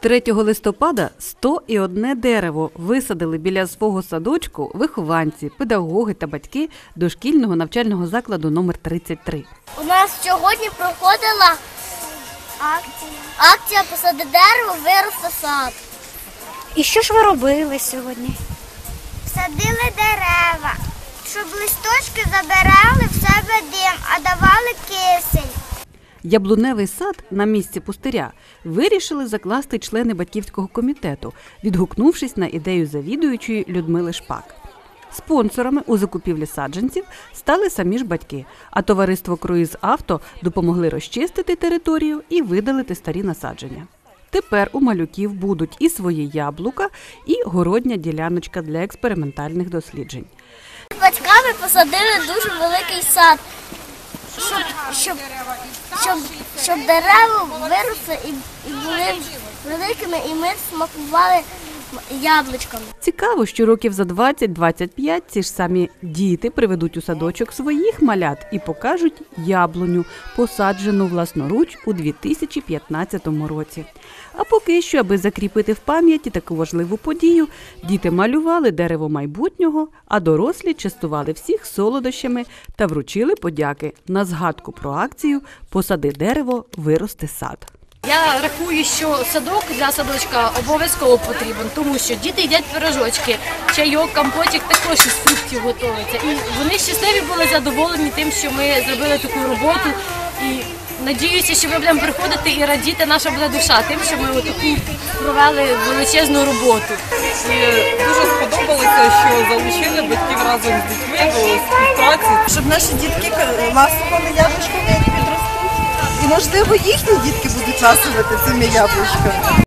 3 листопада 101 дерево висадили біля свого садочку вихованці, педагоги та батьки дошкільного навчального закладу номер 33. У нас сьогодні проходила акція. Акція посади дерево, виросте сад. І що ж ви робили сьогодні? Садили дерева, щоб листочки забирали в себе дим, а давали кисень. Яблуневий сад на місці пустиря вирішили закласти члени батьківського комітету, відгукнувшись на ідею завідуючої Людмили Шпак. Спонсорами у закупівлі саджанців стали самі ж батьки, а товариство Круїз Авто допомогли розчистити територію і видалити старі насадження. Тепер у малюків будуть і свої яблука, і городня діляночка для експериментальних досліджень. Батьками посадили дуже великий сад, щоб, щоб, щоб, щоб дерева виросли і, і були великими, і ми смакували яблучками. Цікаво, що років за 20-25 ці ж самі діти приведуть у садочок своїх малят і покажуть яблуню, посаджену власноруч у 2015 році. А поки що, аби закріпити в пам'яті таку важливу подію, діти малювали дерево майбутнього, а дорослі частували всіх солодощами та вручили подяки на згадку про акцію Посади дерево, виросте сад. Я рахую, що садок для садочка обов'язково потрібен, тому що діти їдять пирожочки, чайок, компотик також із фруктів готується. І вони щасливі були задоволені тим, що ми зробили таку роботу. І надіюся, що ми будемо приходити і радіти наша буде душа тим, що ми таку провели величезну роботу. І дуже сподобалося, що залучили батьків разом з дітьми до співпраці. щоб наші дітки як підростуть. І можливо їхні дітки будуть ласувати цими яблучками.